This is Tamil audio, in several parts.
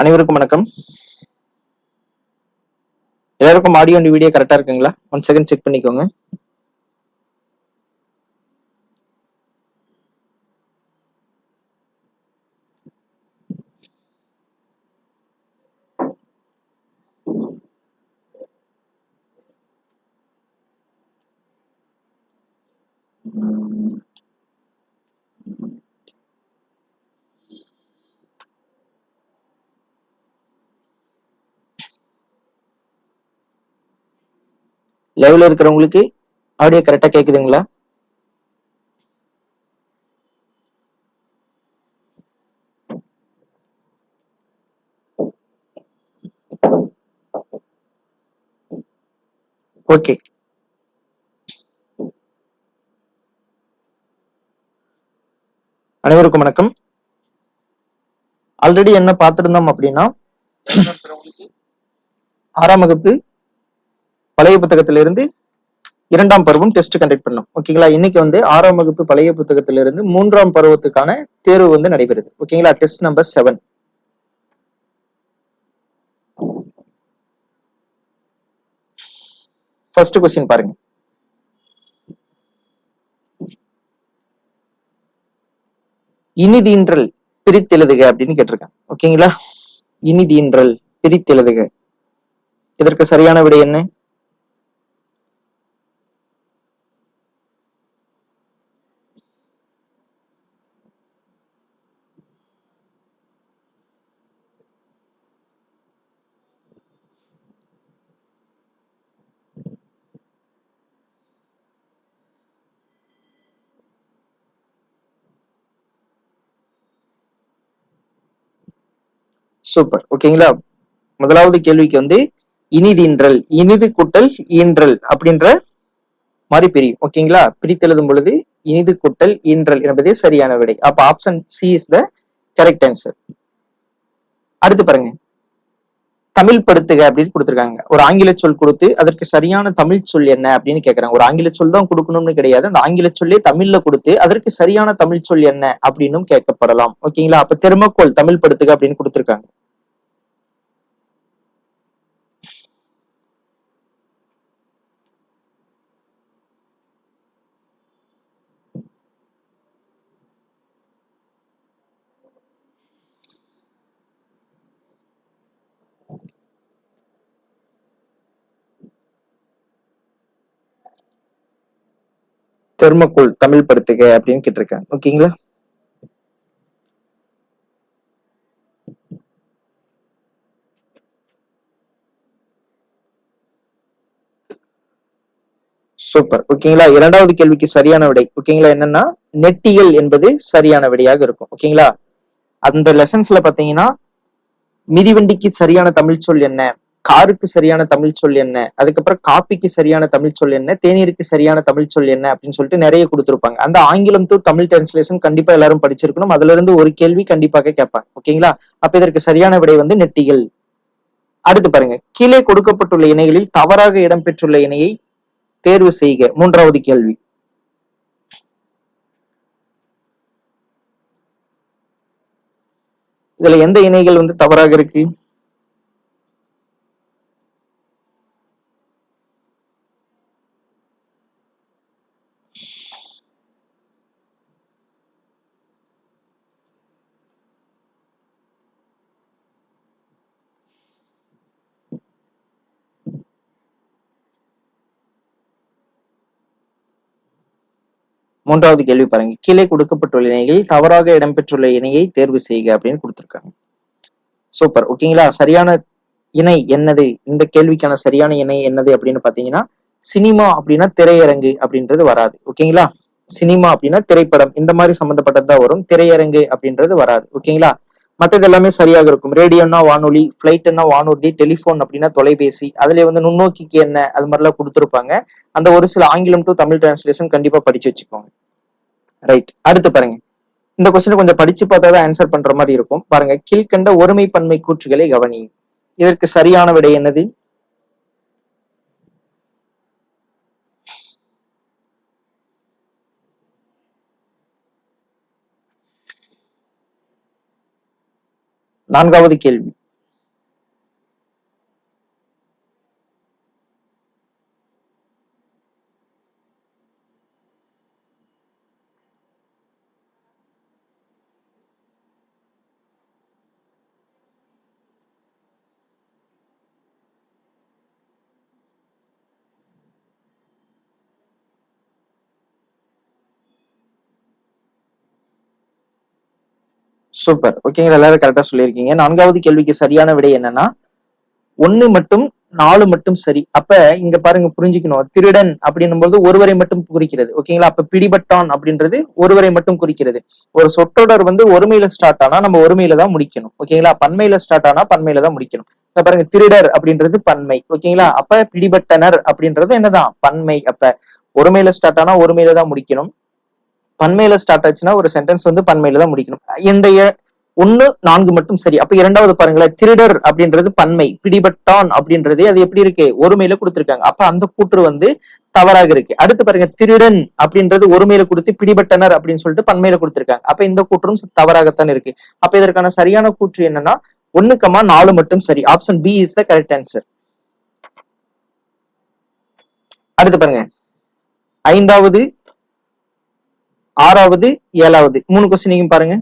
அனைவருக்கும் வணக்கம். எல்லாருக்கும் ஆடியோ அண்ட் வீடியோ கரெக்டா இருக்குங்களா? ஒன் செகண்ட் செக் பண்ணிக்கோங்க. லைவ்ல இருக்கிறவங்களுக்கு ஆடியோ கரெக்டா கேக்குதுங்களா? ஓகே அனைவருக்கும் வணக்கம். ஆல்ரெடி என்ன பார்த்திருந்தோம் அப்படின்னா ஆறாம் வகுப்பு பழைய புத்தகத்திலிருந்து இரண்டாம் பருவம் டெஸ்ட் கண்டக்ட் பண்ணோம். ஓகேங்களா இன்னைக்கு வந்து ஆறாம் வகுப்பு பழைய புத்தகத்திலிருந்து மூன்றாம் பருவத்துக்கான தேர்வு வந்து நடைபெறுது. ஓகேங்களா test number seven first question பாருங்க. இனிதீன்றல் பிரித்தெழுதுக அப்படின்னு கேட்டிருக்கேன் ஓகேங்களா இனிதீன்றல் பிரித்தெழுதுக. இதற்கு சரியான விடை என்ன? சூப்பர் ஓகேங்களா முதலாவது கேள்விக்கு வந்து இனிதீன்றல் இனிது கூட்டல் ஈன்றல் அப்படின்ற மாதிரி பிரியும். ஓகேங்களா பிரித்தெழுதும் பொழுது இனிது கூட்டல் ஈன்றல் என்பதே சரியான விடை. அப்ப option C is the correct answer அடுத்து பாருங்க. தமிழ் படுத்துக அப்படின்னு கொடுத்துருக்காங்க. ஒரு ஆங்கில சொல் கொடுத்து அதற்கு சரியான தமிழ் சொல் என்ன அப்படின்னு கேக்குறாங்க. ஒரு ஆங்கில சொல் தான் கொடுக்கணும்னு கிடையாது. அந்த ஆங்கில சொல்லே தமிழ்ல கொடுத்து அதற்கு சரியான தமிழ் சொல் என்ன அப்படின்னும் கேட்கப்படலாம். ஓகேங்களா? அப்ப தெருமக்கோள் தமிழ் படுத்துக அப்படின்னு கொடுத்துருக்காங்க. தெர்மக்கோல் தமிழ் படுத்துக அப்படின்னு கேட்டிருக்கேன். ஓகேங்களா? சூப்பர். ஓகேங்களா? இரண்டாவது கேள்விக்கு சரியான விடை. ஓகேங்களா? என்னன்னா நெட்டியல் என்பது சரியான விடையாக இருக்கும். ஓகேங்களா? அந்த லெசன்ஸ்ல பாத்தீங்கன்னா மிதிவண்டிக்கு சரியான தமிழ் சொல் என்ன? காருக்கு சரியான தமிழ் சொல் என்ன? அதுக்கப்புறம் காப்பிக்கு சரியான தமிழ் சொல் என்ன? தேநீருக்கு சரியான தமிழ் சொல் என்ன? அப்படின்னு சொல்லிட்டு நிறைய கொடுத்துருப்பாங்க. அந்த ஆங்கிலம் டு தமிழ் டிரான்ஸ்லேஷன் கண்டிப்பா எல்லாரும் படிச்சிருக்கணும். அதுல இருந்து ஒரு கேள்வி கண்டிப்பாக கேட்பாங்க. ஓகேங்களா? அப்ப இதற்கு சரியான விடை வந்து நெட்டிகள். அடுத்து பாருங்க. கீழே கொடுக்கப்பட்டுள்ள இணைகளில் தவறாக இடம்பெற்றுள்ள இணையை தேர்வு செய்க. மூன்றாவது கேள்வி. இதுல எந்த இணைகள் வந்து தவறாக இருக்கு? மூன்றாவது கேள்வி பாருங்க. கீழே கொடுக்கப்பட்டுள்ள இணைகளில் தவறாக இடம்பெற்றுள்ள இணையை தேர்வு செய்க அப்படின்னு கொடுத்துருக்காங்க. சூப்பர் ஓகேங்களா? சரியான இணை என்னது? இந்த கேள்விக்கான சரியான இணை என்னது அப்படின்னு பாத்தீங்கன்னா சினிமா அப்படின்னா திரையரங்கு அப்படின்றது வராது. ஓகேங்களா? சினிமா அப்படின்னா திரைப்படம். இந்த மாதிரி சம்மந்தப்பட்டதுதான் வரும். திரையரங்கு அப்படின்றது வராது. ஓகேங்களா? மற்றது எல்லாமே சரியாக இருக்கும். ரேடியோன்னா வானொலி ஃப்ளைட்னா வானூர்தி டெலிஃபோன் அப்படின்னா தொலைபேசி. அதுல வந்து நுண்ணோக்கிக்கு என்ன? அது மாதிரிலாம் கொடுத்துருப்பாங்க. அந்த ஒரு சில ஆங்கிலம் டு தமிழ் டிரான்ஸ்லேஷன் கண்டிப்பா படிச்சு வச்சுக்கோங்க. ரைட் அடுத்து பாருங்க. இந்த கொஸ்டின் கொஞ்சம் படிச்சு பார்த்தா தான் ஆன்சர் பண்ற மாதிரி இருக்கும். பாருங்க. கீழ்கண்ட ஒருமை பன்மை கூற்றுகளை கவனி. இதற்கு சரியான விடை என்னது? நான்காவது கேள்வி. சூப்பர் ஓகேங்களா எல்லாரும் கரெக்டா சொல்லியிருக்கீங்க. நான்காவது கேள்விக்கு சரியான விடை என்னன்னா ஒண்ணு மட்டும் நாலு மட்டும் சரி. அப்ப இங்க பாருங்க புரிஞ்சுக்கணும். திருடன் அப்படின்னும் போது ஒருவரை மட்டும் குறிக்கிறது. ஓகேங்களா அப்ப பிடிபட்டான் அப்படின்றது ஒருவரை மட்டும் குறிக்கிறது. ஒரு சொற்றொடர் வந்து ஒருமையில ஸ்டார்ட் ஆனா நம்ம ஒருமையில தான் முடிக்கணும். ஓகேங்களா பன்மையில ஸ்டார்ட் ஆனா பன்மையில தான் முடிக்கணும். இப்ப பாருங்க திருடர் அப்படின்றது பன்மை. ஓகேங்களா அப்ப பிடிபட்டனர் அப்படின்றது என்னதான்? பன்மை. அப்ப ஒருமையில ஸ்டார்ட் ஆனா ஒருமையில தான் முடிக்கணும். பன்மையில ஸ்டார்ட் ஆச்சுன்னா ஒரு சென்டென்ஸ் வந்து பன்மையில தான் முடிக்கணும். இந்த ஒன்னு ஒண்ணு நான்கு மட்டும் சரி. அப்ப இரண்டாவது பாருங்களேன். திருடர் அப்படின்றது பன்மை பிடிபட்டான் அப்படின்றது அது எப்படி இருக்கு? ஒருமையில கொடுத்திருக்காங்க. அப்ப அந்த கூற்று வந்து தவறாக இருக்கு. அடுத்து பாருங்க திருடன் அப்படின்றது ஒருமையில கொடுத்து பிடிபட்டனர் அப்படின்னு சொல்லிட்டு பன்மையில கொடுத்திருக்காங்க. அப்ப இந்த கூற்றும் தவறாகத்தான் இருக்கு. அப்ப இதற்கான சரியான கூற்று என்னன்னா ஒண்ணுக்கமா நாலு மட்டும் சரி. Option B is the correct answer அடுத்து பாருங்க. ஐந்தாவது ஆறாவது ஏழாவது. மூணு கொஸ்டினையும் பாருங்க.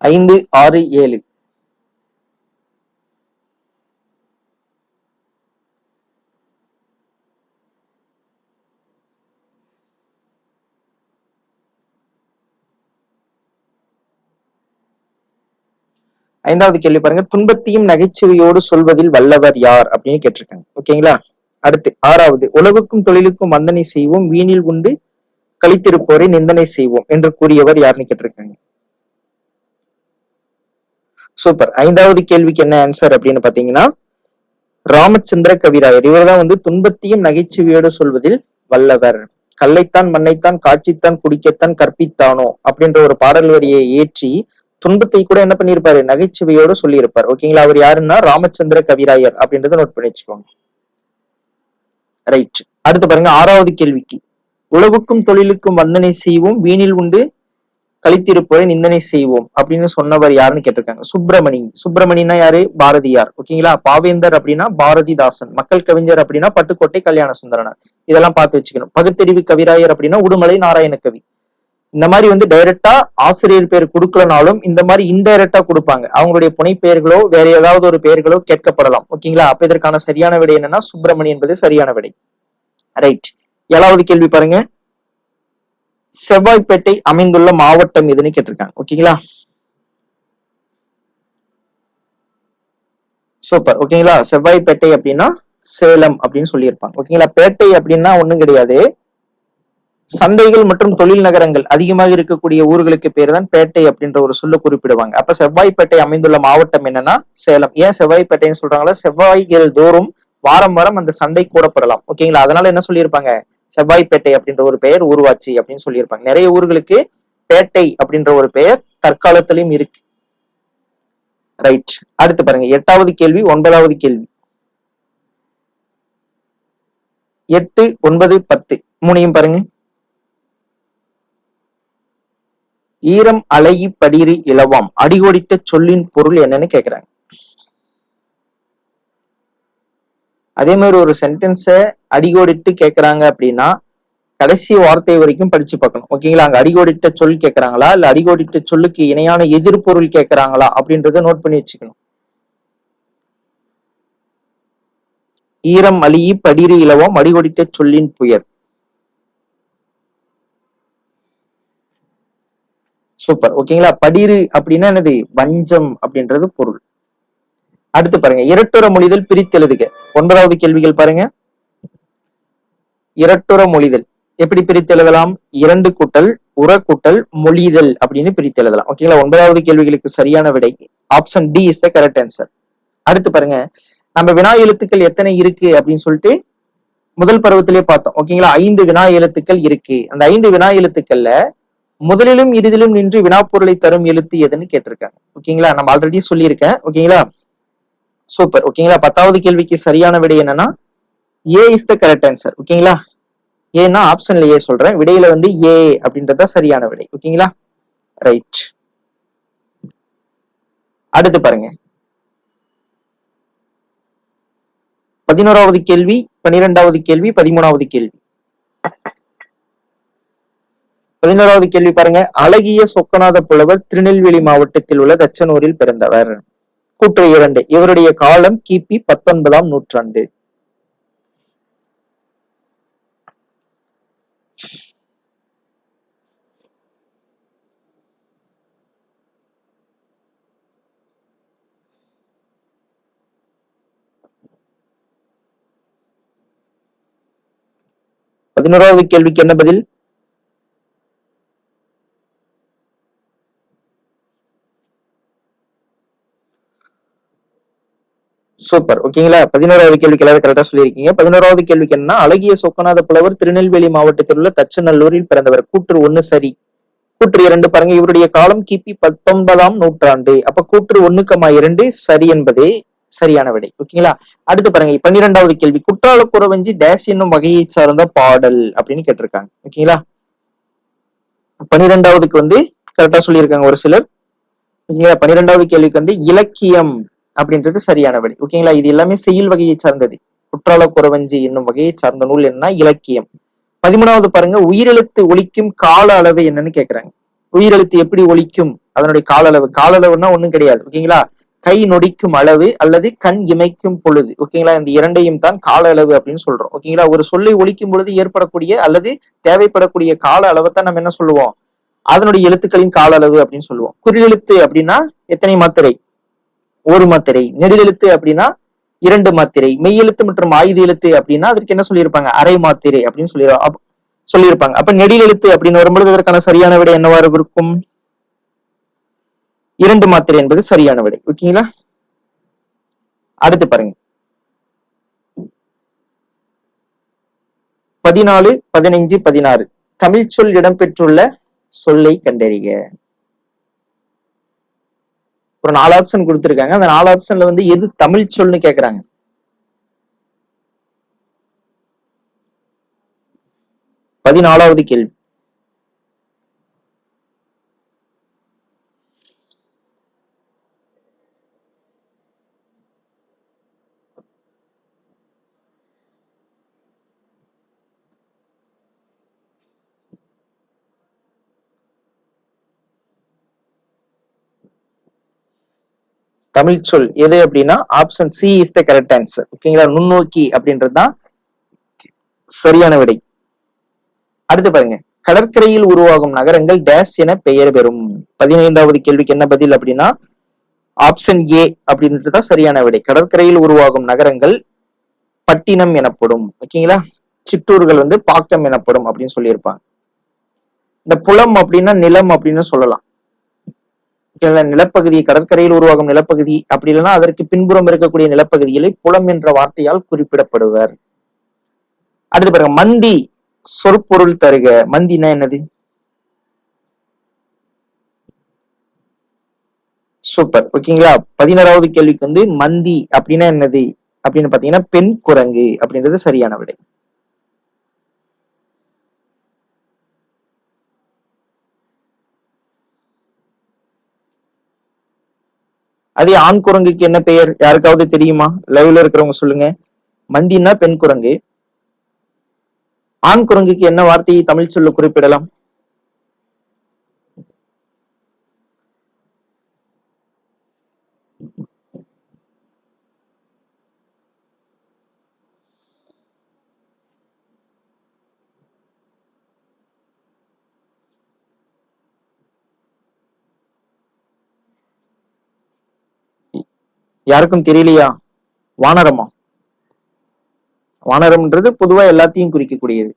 ஐந்து ஆறு ஏழு. ஐந்தாவது கேள்வி பாருங்க. துன்பத்தையும் நகைச்சுவையோடு சொல்வதில் வல்லவர் யார் அப்படின்னு கேட்டிருக்காங்க. ஓகேங்களா? அடுத்து ஆறாவது உழவுக்கும் தொழிலுக்கும் வந்தனை செய்வோம் வீணில் உண்டு கழித்திருப்போரை நிந்தனை செய்வோம் என்று கூறியவர் யாருன்னு கேட்டிருக்காங்க. சூப்பர். ஐந்தாவது கேள்விக்கு என்ன ஆன்சர் அப்படின்னு பாத்தீங்கன்னா ராமச்சந்திர கவிராயர். இவர்தான் வந்து துன்பத்தையும் நகைச்சுவையோடு சொல்வதில் வல்லவர். கல்லைத்தான் மண்ணைத்தான் காட்சித்தான் குடிக்கத்தான் கற்பித்தானோ அப்படின்ற ஒரு பாடல் வரியை ஏற்றி துன்பத்தை கூட என்ன பண்ணியிருப்பாரு? நகைச்சுவையோட சொல்லியிருப்பார். ஓகேங்களா அவர் யாருன்னா ராமச்சந்திர கவிராயர் அப்படின்றத நோட் பண்ணி வச்சுக்கோங்க. ரைட் அடுத்து பாருங்க ஆறாவது கேள்விக்கு. உழவுக்கும் தொழிலுக்கும் வந்தனை செய்வோம் வீணில் உண்டு கழித்திருப்போரை நிந்தனை செய்வோம் அப்படின்னு சொன்னவர் யாருன்னு கேட்டிருக்காங்க. சுப்பிரமணி. சுப்பிரமணினா யாரு? பாரதியார். ஓகேங்களா பாவேந்தர் அப்படின்னா பாரதிதாசன். மக்கள் கவிஞர் அப்படின்னா பட்டுக்கோட்டை கல்யாண சுந்தரனார். இதெல்லாம் பார்த்து வச்சுக்கணும். பகுத்தறிவு கவிராயர் அப்படின்னா உடுமலை நாராயண கவி. இந்த மாதிரி வந்து டைரக்டா ஆசிரியர் பேர் கொடுக்கலனாலும் இந்த மாதிரி இன்டைரக்டா கொடுப்பாங்க. அவங்களுடைய புனை பெயர்களோ வேற ஏதாவது ஒரு பெயர்களோ கேட்கப்படலாம். ஓகேங்களா? அப்ப இதற்கான சரியான விடை என்னன்னா சுப்பிரமணி என்பது சரியான விடை. ரைட் ஏழாவது கேள்வி பாருங்க. செவ்வாய்ப்பேட்டை அமைந்துள்ள மாவட்டம் எதுன்னு கேட்டிருக்காங்க. ஓகேங்களா? சூப்பர் ஓகேங்களா? செவ்வாய்ப்பேட்டை அப்படின்னா சேலம் அப்படின்னு சொல்லியிருப்பாங்க. ஓகேங்களா? பேட்டை அப்படின்னா ஒண்ணும் கிடையாது. சந்தைகள் மற்றும் தொழில் நகரங்கள் அதிகமாக இருக்கக்கூடிய ஊர்களுக்கு பேர் தான் பேட்டை அப்படின்ற ஒரு சொல்ல குறிப்பிடுவாங்க. அப்ப செவ்வாய்ப்பேட்டை அமைந்துள்ள மாவட்டம் என்னன்னா சேலம். ஏன் செவ்வாய்ப்பேட்டைன்னு சொல்றாங்களா? செவ்வாய்கள் தோறும் வாரம் வாரம் அந்த சந்தை கூடப்படலாம். ஓகேங்களா அதனால என்ன சொல்லியிருப்பாங்க? செவ்வாய்ப்பேட்டை அப்படின்ற ஒரு பெயர் உருவாச்சு அப்படின்னு சொல்லியிருப்பாங்க. நிறைய ஊர்களுக்கு பேட்டை அப்படின்ற ஒரு பெயர் தற்காலத்திலையும் இருக்கு. ரைட் அடுத்து பாருங்க. எட்டாவது கேள்வி ஒன்பதாவது கேள்வி. எட்டு ஒன்பது பத்து. மூணையும் பாருங்க. ஈரம் அலையி படிரி இளவாம். அடிகோடிட்ட சொல்லின் பொருள் என்னன்னு கேக்குறாங்க. அதே மாதிரி ஒரு சென்டென்ஸை அடிகோடிட்டு கேக்குறாங்க அப்படின்னா கடைசி வார்த்தை வரைக்கும் படிச்சு பார்க்கணும். ஓகேங்களா? அங்க அடிகோடிட்ட சொல் கேக்குறாங்களா? இல்ல அடிகோடிட்ட சொல்லுக்கு இணையான எதிர்பொருள் கேக்குறாங்களா? அப்படின்றத நோட் பண்ணி வச்சுக்கணும். ஈரம் அழியி படிரி இலவம் அடிகோடிட்ட சொல்லின் புயர் சூப்பர் ஓகேங்களா படிரு அப்படின்னா என்னது? வஞ்சம் அப்படின்றது பொருள். அடுத்து பாருங்க. இரட்டுற மொழிதல் பிரித்தெழுதுக ஒன்பதாவது கேள்விகள் பாருங்க. இரட்டுற மொழிதல். எப்படி பிரித்தெழுதலாம் இரண்டு கூட்டல் உர மொழிதல் அப்படின்னு பிரித்தெழுதலாம் ஓகேங்களா ஒன்பதாவது கேள்விகளுக்கு சரியான விடை. Option D is the correct answer அடுத்து பாருங்க. நம்ம வினா எழுத்துக்கள் எத்தனை இருக்கு அப்படின்னு சொல்லிட்டு முதல் பருவத்திலே பார்த்தோம். ஓகேங்களா ஐந்து வினா எழுத்துக்கள் இருக்கு. அந்த ஐந்து வினா எழுத்துக்கள்ல முதலிலும் இறுதியிலும் நின்று வினாப்பொருளை தரும் எழுத்து எதுன்னு கேட்டிருக்காங்க. ஓகேங்களா நம்ம ஆல்ரெடி சொல்லியிருக்கேன். ஓகேங்களா சூப்பர் ஓகேங்களா பத்தாவது கேள்விக்கு சரியான விடை என்னன்னா A is the correct answer ஓகேங்களா ஏன்னா ஆப்ஷன்ல ஏ சொல்றேன். விடையில வந்து ஏ அப்படின்றத சரியான விடை. ஓகேங்களா ரைட் அடுத்து பாருங்க. பதினோராவது கேள்வி பனிரெண்டாவது கேள்வி பதிமூணாவது கேள்வி. பதினோராவது கேள்வி பாருங்க. அழகிய சொக்கநாத புலவர் திருநெல்வேலி மாவட்டத்தில் உள்ள தச்சனூரில் பிறந்தவர். கூற்று இரண்டு. இவருடைய காலம் கிபி பத்தொன்பதாம் நூற்றாண்டு. பதினோராவது கேள்விக்கு என்ன பதில்? சூப்பர். ஓகேங்களா? பதினோராவது கேள்விக்கு எல்லாரும் கரெக்டா சொல்லியிருக்கீங்க. பதினோராவது கேள்விக்கு என்ன அழகிய சொக்கநாத புலவர் திருநெல்வேலி மாவட்டத்தில் உள்ள தச்சநல்லூரில் பிறந்தவர். கூற்று ஒண்ணு சரி. கூற்று இரண்டு பாருங்க. இவருடைய காலம் கிபி பத்தொன்பதாம் நூற்றாண்டு. அப்ப கூற்று ஒண்ணுக்கமா இரண்டு சரி என்பதே சரியான விடை. ஓகேங்களா? அடுத்து பாருங்க. பன்னிரெண்டாவது கேள்வி. குற்றால புறவஞ்சி டேஸ் என்னும் வகையை சார்ந்த பாடல் அப்படின்னு கேட்டிருக்காங்க. ஓகேங்களா? பன்னிரெண்டாவதுக்கு வந்து கரெக்டா சொல்லியிருக்காங்க ஒரு சிலர். ஓகேங்களா? பன்னிரெண்டாவது கேள்விக்கு வந்து இலக்கியம் அப்படின்றது சரியான வழி. ஓகேங்களா இது எல்லாமே செயல் வகையை சார்ந்தது. குற்றால குறவஞ்சி என்னும் வகையை சார்ந்த நூல் என்ன? இலக்கியம். பதிமூணாவது பாருங்க உயிரெழுத்து ஒழிக்கும் கால அளவு என்னன்னு கேக்குறாங்க. உயிரெழுத்து எப்படி ஒழிக்கும்? அதனுடைய கால அளவு. கால அளவுன்னா ஒண்ணும் கிடையாது. ஓகேங்களா கை நொடிக்கும் அளவு அல்லது கண் இமைக்கும் பொழுது. ஓகேங்களா இந்த இரண்டையும் தான் கால அளவு அப்படின்னு சொல்றோம். ஓகேங்களா ஒரு சொல்லை ஒழிக்கும் பொழுது ஏற்படக்கூடிய அல்லது தேவைப்படக்கூடிய கால அளவை தான் நம்ம என்ன சொல்லுவோம்? அதனுடைய எழுத்துக்களின் கால அளவு அப்படின்னு சொல்லுவோம். குறியெழுத்து அப்படின்னா எத்தனை மாத்திரை? ஒரு மாத்திரை நெடிலெழுத்து அப்படின்னா இரண்டு மாத்திரை மெய்யெழுத்து மற்றும் ஆயுத எழுத்து அப்படின்னா அதற்கு என்ன சொல்லியிருப்பாங்க? அரை மாத்திரை அப்படின்னு சொல்லி சொல்லியிருப்பாங்க. அப்ப நெடில் எழுத்து அப்படின்னு வரும்பொழுது அதற்கான சரியான விடை என்னவா இருக்கும்? இரண்டு மாத்திரை என்பது சரியான விடை. ஓகேங்களா? அடுத்து பாருங்க. பதினாலு பதினைஞ்சு பதினாறு. தமிழ் சொல் இடம்பெற்றுள்ள சொல்லை கண்டறிய ஒரு நாலு ஆப்ஷன் கொடுத்துருக்காங்க. அந்த நாலு ஆப்ஷன்ல வந்து எது தமிழ் சொல்னு கேக்குறாங்க. பதினாலாவது கேள்வி. தமிழ் சொல் எது அப்படின்னா option C is the correct answer ஓகேங்களா நுண்ணோக்கி அப்படின்றது தான் சரியான விடை. அடுத்து பாருங்க. கடற்கரையில் உருவாகும் நகரங்கள் டேஷ் என பெயர் பெறும். பதினைந்தாவது கேள்விக்கு என்ன பதில் அப்படின்னா ஆப்ஷன் ஏ அப்படின்றது தான் சரியான விடை. கடற்கரையில் உருவாகும் நகரங்கள் பட்டினம் எனப்படும். ஓகேங்களா சிற்றூர்கள் வந்து பாக்கம் எனப்படும் அப்படின்னு சொல்லியிருப்பாங்க. இந்த புலம் அப்படின்னா நிலம் அப்படின்னு சொல்லலாம். நிலப்பகுதி கடற்கரையில் உருவாகும் நிலப்பகுதி அப்படி இல்லைன்னா அதற்கு பின்புறம் இருக்கக்கூடிய நிலப்பகுதிகளை புலம் என்ற வார்த்தையால் குறிப்பிடப்படுவர். அடுத்து பாருங்க மந்தி சொற்பொருள் தருக. மந்தினா என்னது? சூப்பர் ஓகேங்களா பதினாறாவது கேள்விக்கு வந்து மந்தி அப்படின்னா என்னது? அப்படின்னு பாத்தீங்கன்னா பெண் குரங்கு அப்படின்றது சரியான விடை. அதே ஆண் குரங்குக்கு என்ன பெயர்? யாருக்காவது தெரியுமா? லைவ்ல இருக்கிறவங்க சொல்லுங்க. மந்தினா பெண் குரங்கு. ஆண் குரங்குக்கு என்ன வார்த்தையை தமிழ் சொல்ல குறிப்பிடலாம்? யாருக்கும் தெரியலையா? வானரமா? வானரம்ன்றது பொதுவா எல்லாத்தையும் குறிக்கக்கூடியது.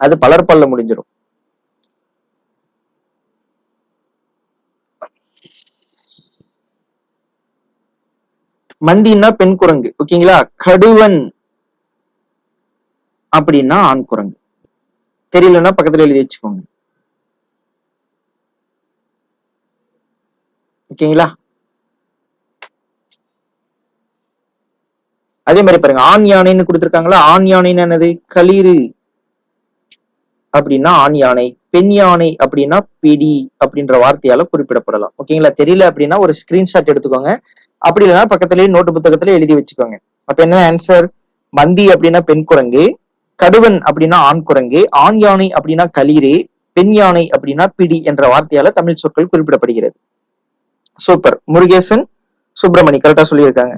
அது பலர் பல்ல முடிஞ்சிடும் மந்தின்னா பெண் குரங்கு. ஓகேங்களா கடுவன் அப்படின்னா ஆண் குரங்கு. தெரியலன்னா பக்கத்துல எழுதி வச்சுக்கோங்க. ஓகேங்களா அதே மாதிரி பாருங்க ஆண் யானைன்னு கொடுத்துருக்காங்களா? ஆண் யானைன்னு என்னது? களிறு. அப்படின்னா ஆண் யானை பெண் யானை அப்படின்னா பிடி அப்படின்ற வார்த்தையால குறிப்பிடப்படலாம். ஓகேங்களா? தெரியல அப்படின்னா ஒரு ஸ்கிரீன்ஷாட் எடுத்துக்கோங்க. அப்படி இல்லைன்னா பக்கத்துலயே நோட்டு புத்தகத்துல எழுதி வச்சுக்கோங்க. அப்ப என்ன ஆன்சர் மந்தி அப்படின்னா பெண் குரங்கு கடுவன் அப்படின்னா ஆண் குரங்கு ஆண் யானை அப்படின்னா களிறு பெண் யானை அப்படின்னா பிடி என்ற வார்த்தையால தமிழ் சொற்கள் குறிப்பிடப்படுகிறது. சூப்பர். முருகேசன் சுப்பிரமணி கரெக்டா சொல்லியிருக்காங்க.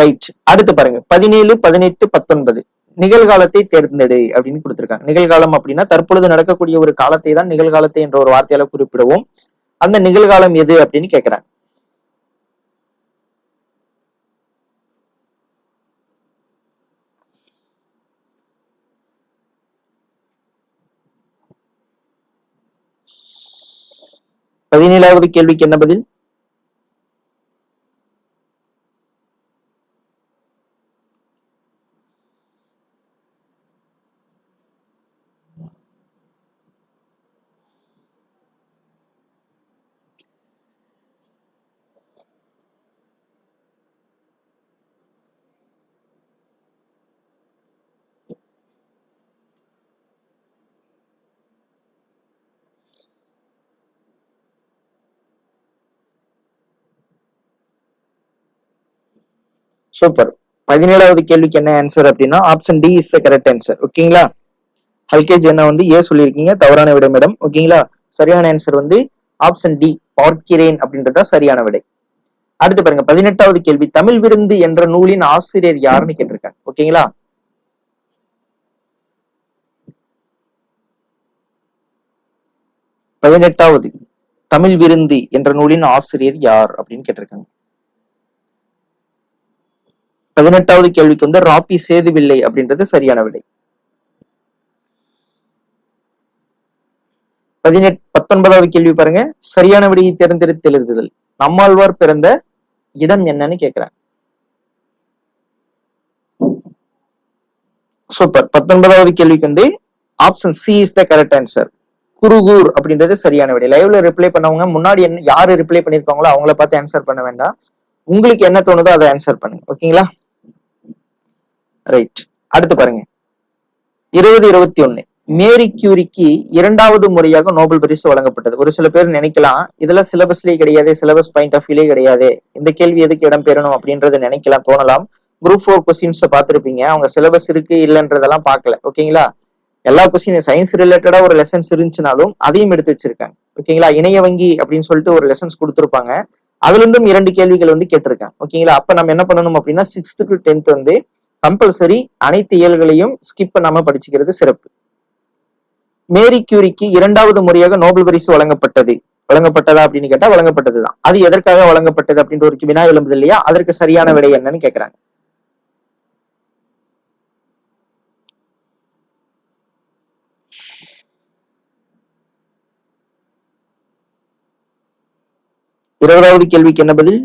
ரைட் அடுத்து பாருங்க. பதினேழு பதினெட்டு பத்தொன்பது. நிகழ்காலத்தை தேர்ந்தெடு அப்படின்னு கொடுத்துருக்காங்க. நிகழ்காலம் அப்படின்னா தற்பொழுது நடக்கக்கூடிய ஒரு காலத்தை தான் நிகழ்காலத்தை என்ற ஒரு வார்த்தையால குறிப்பிடுவோம். அந்த நிகழ்காலம் எது அப்படின்னு கேட்கிறாங்க பதினேழாவது கேள்விக்கு என்ன பதில்? சூப்பர் பதினேழாவது கேள்விக்கு என்ன ஆன்சர் அப்படின்னா option D is the correct answer ஓகேங்களா ஹல்கேஜ் என்ன வந்து ஏ சொல்லியிருக்கீங்க தவறான விட மேடம் ஓகேங்களா சரியான ஆன்சர் வந்து ஆப்ஷன் டி பார்க்கிறேன் அப்படின்றதா சரியான விடை. அடுத்து பாருங்க பதினெட்டாவது கேள்வி தமிழ் விருந்து என்ற நூலின் ஆசிரியர் யாருன்னு கேட்டிருக்காங்க. ஓகேங்களா பதினெட்டாவது தமிழ் விருந்து என்ற நூலின் ஆசிரியர் யார் அப்படின்னு கேட்டிருக்காங்க. பதினெட்டாவது கேள்விக்கு வந்து ராப்பி சேதுவில்லை அப்படின்றது சரியான விடை. பதினெட் பத்தொன்பதாவது கேள்வி பாருங்க. சரியான விடையை தேர்ந்தெடுத்து எழுதுதல். நம்மாழ்வார் பிறந்த இடம் என்னன்னு கேக்குறாங்க. சூப்பர் பத்தொன்பதாவது கேள்விக்கு வந்து option C is the correct answer Kurugur அப்படின்றது சரியான விடை. லைவ்ல ரிப்ளை பண்ணவங்க முன்னாடி என்ன யாரு ரிப்ளை பண்ணிருக்காங்களோ அவங்கள பார்த்து ஆன்சர் பண்ண வேண்டாம். உங்களுக்கு என்ன தோணுதோ அதை ஆன்சர் பண்ணுங்க. ஓகேங்களா ரைட் அடுத்து பாருங்க. இருபது இருபத்தி ஒன்னு மேரி கியூரிக்கு இரண்டாவது முறையாக நோபல் பரிசு வழங்கப்பட்டது. ஒரு சில பேர் நினைக்கலாம் இதுல சிலபஸ்லயே கிடையாது சிலபஸ் பாயிண்ட் ஆஃப் வியூலே கிடையாது. இந்த கேள்வி எதுக்கு இடம் பெறணும் அப்படின்றத நினைக்கலாம் தோணலாம். குரூப் ஃபோர் கொஸ்டின்ஸை பார்த்துருப்பீங்க. அவங்க சிலபஸ் இருக்கு இல்லைன்றதெல்லாம் பார்க்கல. ஓகேங்களா எல்லா கொஸ்டின் சயின்ஸ் ரிலேட்டடா ஒரு லெசன்ஸ் இருந்துச்சுனாலும் அதையும் எடுத்து வச்சிருக்காங்க. ஓகேங்களா இணைய வங்கி அப்படின்னு சொல்லிட்டு ஒரு லெசன்ஸ் கொடுத்துருப்பாங்க. அதுல இருந்தும் இரண்டு கேள்விகள் வந்து கேட்டிருக்காங்க. ஓகேங்களா அப்ப நம்ம என்ன பண்ணணும் அப்படின்னா சிக்ஸ்த் டு டென்த் வந்து கம்பல்சரி அனைத்து இயல்களையும் ஸ்கிப் பண்ணாம படிச்சுக்கிறது சிறப்பு. மேரி கியூரிக்கு இரண்டாவது முறையாக நோபல் பரிசு வழங்கப்பட்டது. வழங்கப்பட்டதா அப்படின்னு கேட்டா வழங்கப்பட்டதுதான். அது எதற்காக வழங்கப்பட்டது அப்படின்ற ஒரு வினா எழும்புது இல்லையா? அதற்கு சரியான விடை என்னன்னு கேக்குறாங்க. இருபதாவது கேள்விக்கு என்ன பதில்?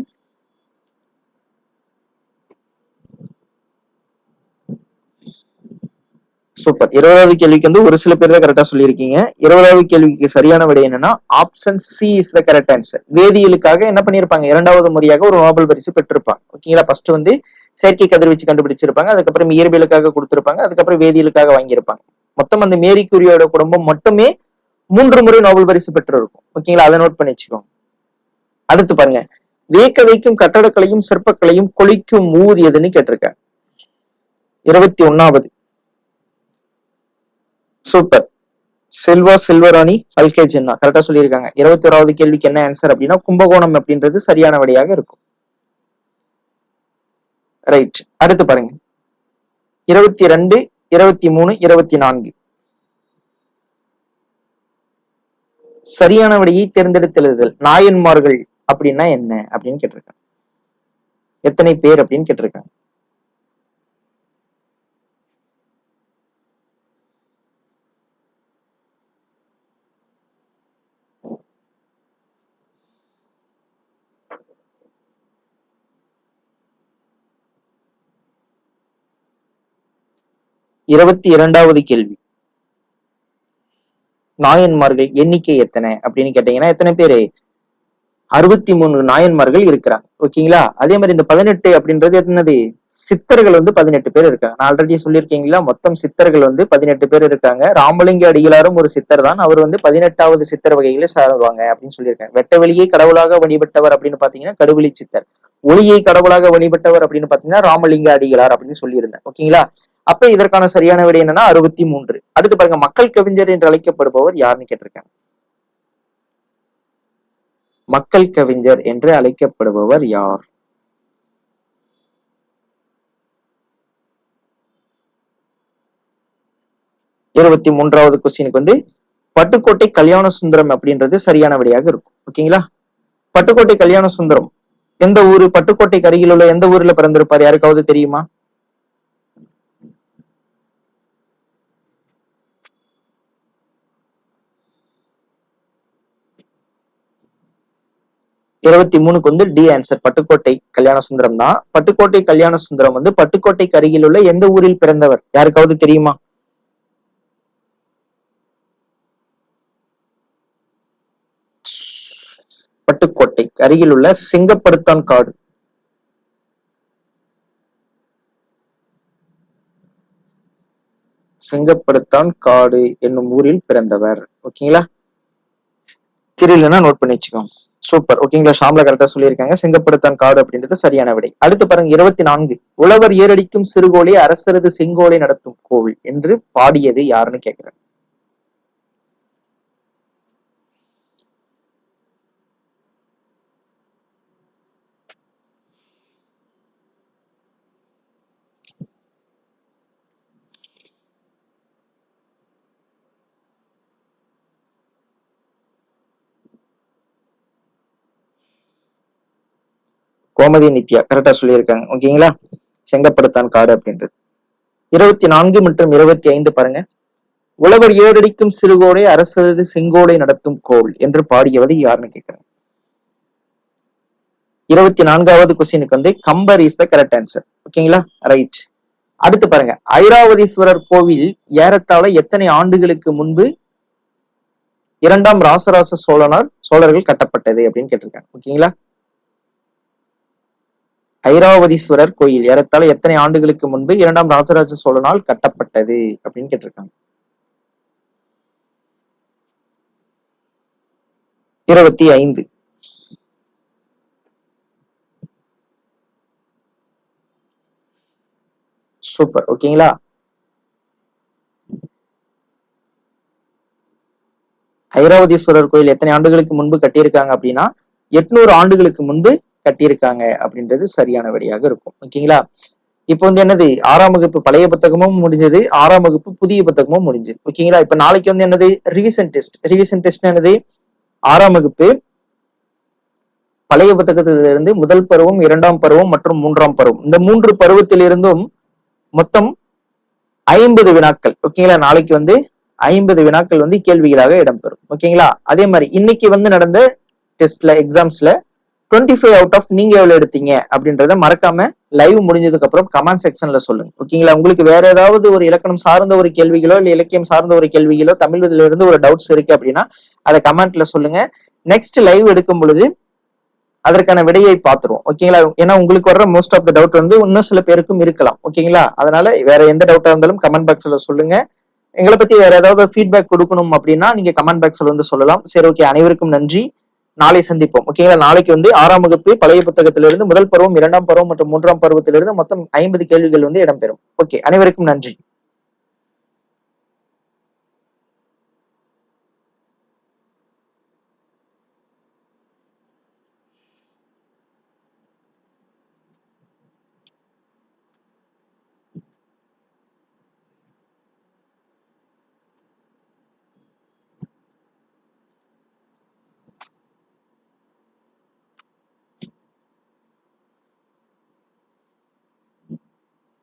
சூப்பர் இருபதாவது கேள்விக்கு வந்து ஒரு சில பேர் தான் கரெக்டா சொல்லியிருக்கீங்க. இருபதாவது கேள்விக்கு சரியான விடை என்னன்னா option C is the correct answer வேதியியலுக்காக என்ன பண்ணியிருப்பாங்க? இரண்டாவது முறையாக ஒரு நோபல் பரிசு பெற்றிருப்பாங்க. ஓகேங்களா ஃபர்ஸ்ட் வந்து செயற்கை கதிர்வீச்சு கண்டுபிடிச்சிருப்பாங்க. அதுக்கப்புறம் இயற்பியலுக்காக கொடுத்திருப்பாங்க. அதுக்கப்புறம் வேதியியலுக்காக வாங்கியிருப்பாங்க. மொத்தம் அந்த மேரி குரியோட குடும்பம் மட்டுமே மூன்று முறை நோபல் பரிசு பெற்றிருக்கும். ஓகேங்களா அதை நோட் பண்ணி வச்சுக்கோங்க. அடுத்து பாருங்க. வியக்க வைக்கும் கட்டடக்கலையும் சிற்பக்கலையும் கொளிக்கும் ஊர் எதுன்னு கேட்டிருக்காங்க. இருபத்தி ஒன்னாவது சூப்பர் செல்வா செல்வராணி அல்கே கரெக்டா சொல்லியிருக்காங்க. இருபத்தி ஓராவது கேள்விக்கு என்ன ஆன்சர் அப்படின்னா கும்பகோணம் அப்படின்றது சரியான வழியாக இருக்கும். ரைட் அடுத்து பாருங்க. இருபத்தி ரெண்டு இருபத்தி மூணு இருபத்தி நான்கு சரியான வழியை தேர்ந்தெடுத்தெழுதல் நாயன்மார்கள் அப்படின்னா என்ன? அப்படின்னு கேட்டிருக்காங்க. எத்தனை பேர் அப்படின்னு கேட்டிருக்காங்க. இருபத்தி இரண்டாவது கேள்வி. நாயன்மார்கள் எண்ணிக்கை எத்தனை? அப்படின்னு கேட்டீங்கன்னா எத்தனை பேரு? அறுபத்தி மூணு நாயன்மார்கள் இருக்கிறாங்க. ஓகேங்களா? அதே மாதிரி இந்த பதினெட்டு அப்படின்றது என்னது? சித்தர்கள் வந்து பதினெட்டு பேர் இருக்காங்க. நான் ஆல்ரெடி சொல்லியிருக்கீங்களா? மொத்தம் சித்தர்கள் வந்து பதினெட்டு பேர் இருக்காங்க. ராமலிங்க அடிகளாரும் ஒரு சித்தர் தான். அவர் வந்து பதினெட்டாவது சித்தர் வகையில சாருவாங்க அப்படின்னு சொல்லியிருக்காங்க. வெட்ட வெளியே கடவுளாக வழிபட்டவர் அப்படின்னு பாத்தீங்கன்னா கடுவெளி சித்தர். ஒளியை கடவுளாக வழிபட்டவர் அப்படின்னு பாத்தீங்கன்னா ராமலிங்க அடிகளார் அப்படின்னு சொல்லியிருந்தேன் ஓகேங்களா? அப்ப இதற்கான சரியான விடை என்னன்னா அறுபத்தி மூன்று அடுத்து பாருங்க மக்கள் கவிஞர் என்று அழைக்கப்படுபவர் யாருன்னு கேட்டிருக்காங்க மக்கள் கவிஞர் என்று அழைக்கப்படுபவர் யார்? இருபத்தி மூன்றாவது கொஸ்டினுக்கு வந்து பட்டுக்கோட்டை கல்யாண சுந்தரம் அப்படின்றது சரியான விடையாக இருக்கும். ஓகேங்களா? பட்டுக்கோட்டை கல்யாண சுந்தரம். எந்த ஊரு? பட்டுக்கோட்டைக்கு அருகில் உள்ள எந்த ஊர்ல பிறந்திருப்பார்? யாருக்காவது தெரியுமா? இருபத்தி மூணுக்கு வந்து டி ஆன்சர் பட்டுக்கோட்டை கல்யாண சுந்தரம் தான். பட்டுக்கோட்டை கல்யாண சுந்தரம் வந்து பட்டுக்கோட்டைக்கு அருகில் உள்ள எந்த ஊரில் பிறந்தவர்? யாருக்காவது தெரியுமா? பட்டுக்கோட்டை அருகில் உள்ள சிங்கப்படுத்தான் காடு. செங்கப்படுத்தான் காடு என்னும் ஊரில் பிறந்தவர். ஓகேங்களா? தெரியலன்னா நோட் பண்ணி வச்சுக்கோங்க. சூப்பர் ஓகேங்களா ஷாம்ல கரெக்டா சொல்லியிருக்காங்க. செங்கப்படுத்தான் காடு அப்படின்றது சரியான விடை. அடுத்து பாருங்க இருபத்தி நான்கு உழவர் ஏறடிக்கும் சிறுகோளை அரசரது செங்கோலை நடத்தும் கோவில் என்று பாடியது யாருன்னு கேட்கிறேன் கோமதி நித்யா கரெக்டா சொல்லியிருக்காங்க. ஓகேங்களா? செங்கப்படுத்தான் காடு அப்படின்றது. இருபத்தி நான்கு மற்றும் இருபத்தி ஐந்து பாருங்க. உழவர் ஏறடிக்கும் சிறுகோடை அரசது செங்கோடை நடத்தும் கோவில் என்று பாடியவது யாருன்னு கேட்கிறேன். இருபத்தி நான்காவது கொஸ்டினுக்கு வந்து Kambar is the correct answer ஓகேங்களா? ரைட் அடுத்து பாருங்க. ஐராவதீஸ்வரர் கோவில் ஏறத்தாழ எத்தனை ஆண்டுகளுக்கு முன்பு இரண்டாம் ராசராச சோழனால் சோழர்கள் கட்டப்பட்டது அப்படின்னு கேட்டிருக்காங்க. ஓகேங்களா? ஐராவதீஸ்வரர் கோயில் ஏறத்தாழ எத்தனை ஆண்டுகளுக்கு முன்பு இரண்டாம் ராஜராஜ சோழனால் கட்டப்பட்டது அப்படின்னு கேட்டிருக்காங்க. இருபத்தி ஐந்து. சூப்பர் ஓகேங்களா? ஐராவதீஸ்வரர் கோயில் எத்தனை ஆண்டுகளுக்கு முன்பு கட்டியிருக்காங்க அப்படின்னா எட்நூறு ஆண்டுகளுக்கு முன்பு கட்டியிருக்காங்க அப்படின்றது சரியான வழியாக இருக்கும். ஓகேங்களா? இப்போ வந்து என்னது? ஆறாம் வகுப்பு பழைய புத்தகமும் முடிஞ்சது. ஆறாம் வகுப்பு புதிய புத்தகமும் முடிஞ்சது. ஓகேங்களா? இப்ப நாளைக்கு வந்து என்னது? ரிவிஷன் டெஸ்ட் ரிவிஷன் டெஸ்ட் என்னது? ஆறாம் வகுப்பு பழைய புத்தகத்திலிருந்து முதல் பருவம் இரண்டாம் பருவம் மற்றும் மூன்றாம் பருவம். இந்த மூன்று பருவத்திலிருந்தும் மொத்தம் ஐம்பது வினாக்கள். ஓகேங்களா? நாளைக்கு வந்து ஐம்பது வினாக்கள் வந்து கேள்விகளாக இடம்பெறும். ஓகேங்களா? அதே மாதிரி இன்னைக்கு வந்து நடந்த டெஸ்ட்ல எக்ஸாம்ஸ்ல டுவெண்ட்டி ஃபைவ் அவுட் ஆஃப் நீங்க எவ்வளவு எடுத்தீங்க அப்படின்றத மறக்காம லைவ் முடிஞ்சதுக்கு அப்புறம் கமெண்ட் செக்ஷன்ல சொல்லுங்க. ஓகேங்களா உங்களுக்கு வேற ஏதாவது ஒரு இலக்கணம் சார்ந்த ஒரு கேள்விகளோ இல்ல இலக்கியம் சார்ந்த ஒரு கேள்விகளோ தமிழ் இருந்து ஒரு டவுட்ஸ் இருக்கு அப்படின்னா அதை கமெண்ட்ல சொல்லுங்க. நெக்ஸ்ட் லைவ் எடுக்கும் பொழுது அதற்கான விடையை பார்த்துருவோம். ஓகேங்களா ஏன்னா உங்களுக்கு வர்ற மோஸ்ட் ஆஃப் த டவுட் வந்து இன்னும் சில பேருக்கும் இருக்கலாம். ஓகேங்களா அதனால வேற எந்த டவுட்டா இருந்தாலும் கமெண்ட் பாக்ஸ்ல சொல்லுங்க. எங்களை பத்தி வேற ஏதாவது ஃபீட்பேக் கொடுக்கணும் அப்படின்னா நீங்க கமெண்ட் பாக்ஸ்ல வந்து சொல்லலாம். சரி ஓகே அனைவருக்கும் நன்றி. நாளை சந்திப்போம். ஓகேங்களா நாளைக்கு வந்து ஆறாம் வகுப்பு பழைய புத்தகத்திலிருந்து முதல் பருவம் இரண்டாம் பருவம் மற்றும் மூன்றாம் பருவத்திலிருந்து மொத்தம் ஐம்பது கேள்விகள் வந்து இடம்பெறும். ஓகே அனைவருக்கும் நன்றி.